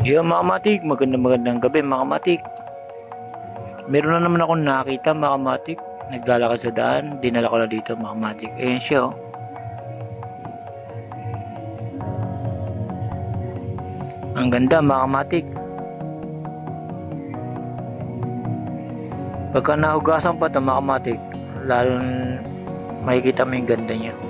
Yo mga matik, magandang magandang gabi mga matik. Meron na naman akong nakita mga matik. Naglalakad sa daan, dinala ko na dito mga matik. Ayan siya oh. Ang ganda mga matik. Pagka nahugasan pa ito mga matik, lalo makikita mo yung ganda niya.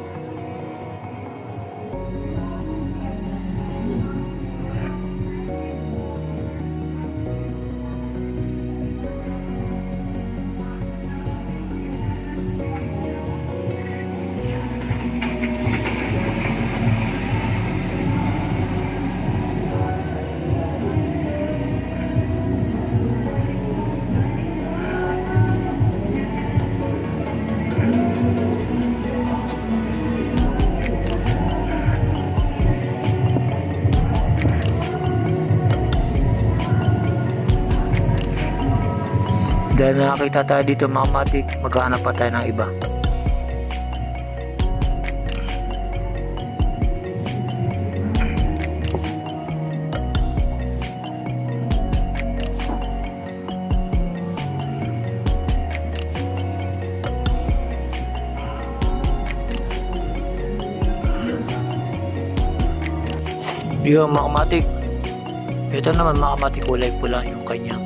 Dahil nakakita tayo dito mga matik, maghahanap pa tayo ng iba. Yung mga matik, ito naman mga matik kulay pula yung kanyang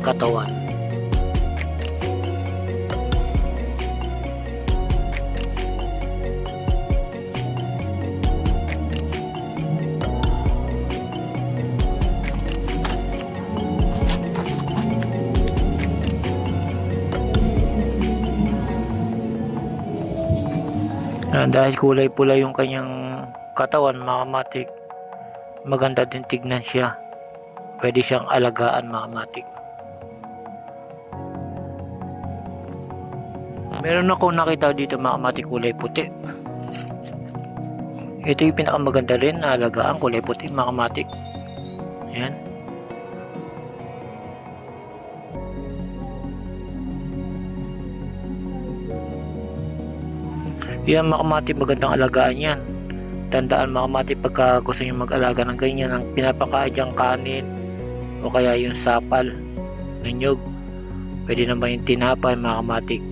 katawan. Ah, dahil kulay pula yung kanyang katawan mga matik maganda din tignan siya. Pwede siyang alagaan mga matik. Meron ako nakita dito mga matik kulay puti. Ito yung pinakamaganda rin na alagaan kulay puti mga matik. Yan yan mga matik magandang alagaan yan. Tandaan mga mati pagka gusto nyo mag-alaga ng ganyan ang pinapakaadyang kanin o kaya yung sapal ng nyug pwede naman yung tinapay mga kamatik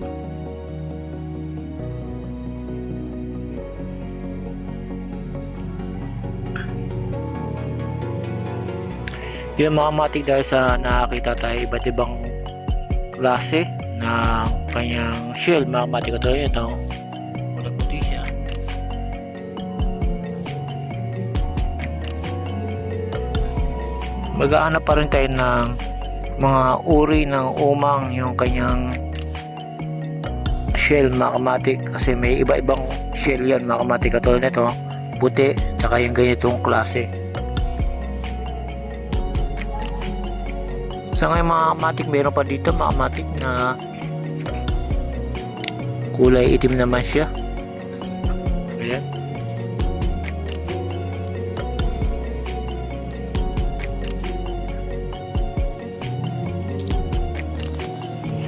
yun mga kamatik dahil sa nakakita tayo iba't ibang klase ng kanyang shell mga kamatik katulad ito mag-aanap pa rin tayo ng mga uri ng umang yung kanyang shell makamatik kasi may iba-ibang shell yan makamatik katulad nito puti tsaka yung ganitong klase. Sa ngayon mga kamatik meron pa dito makamatik na kulay itim naman siya. Ayan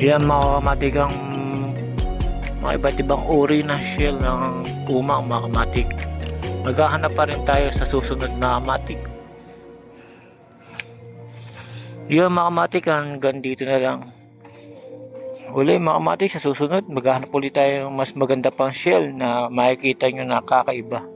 Yan mga kamatik ang mga iba't ibang uri ng shell ng umang mga kamatik. Maghahanap pa rin tayo sa susunod na kamatik. Yan mga kamatik hanggang dito na lang. Uli mga kamatik sa susunod maghahanap ulit tayo ng mas maganda pang shell na makikita nyo na kakaiba.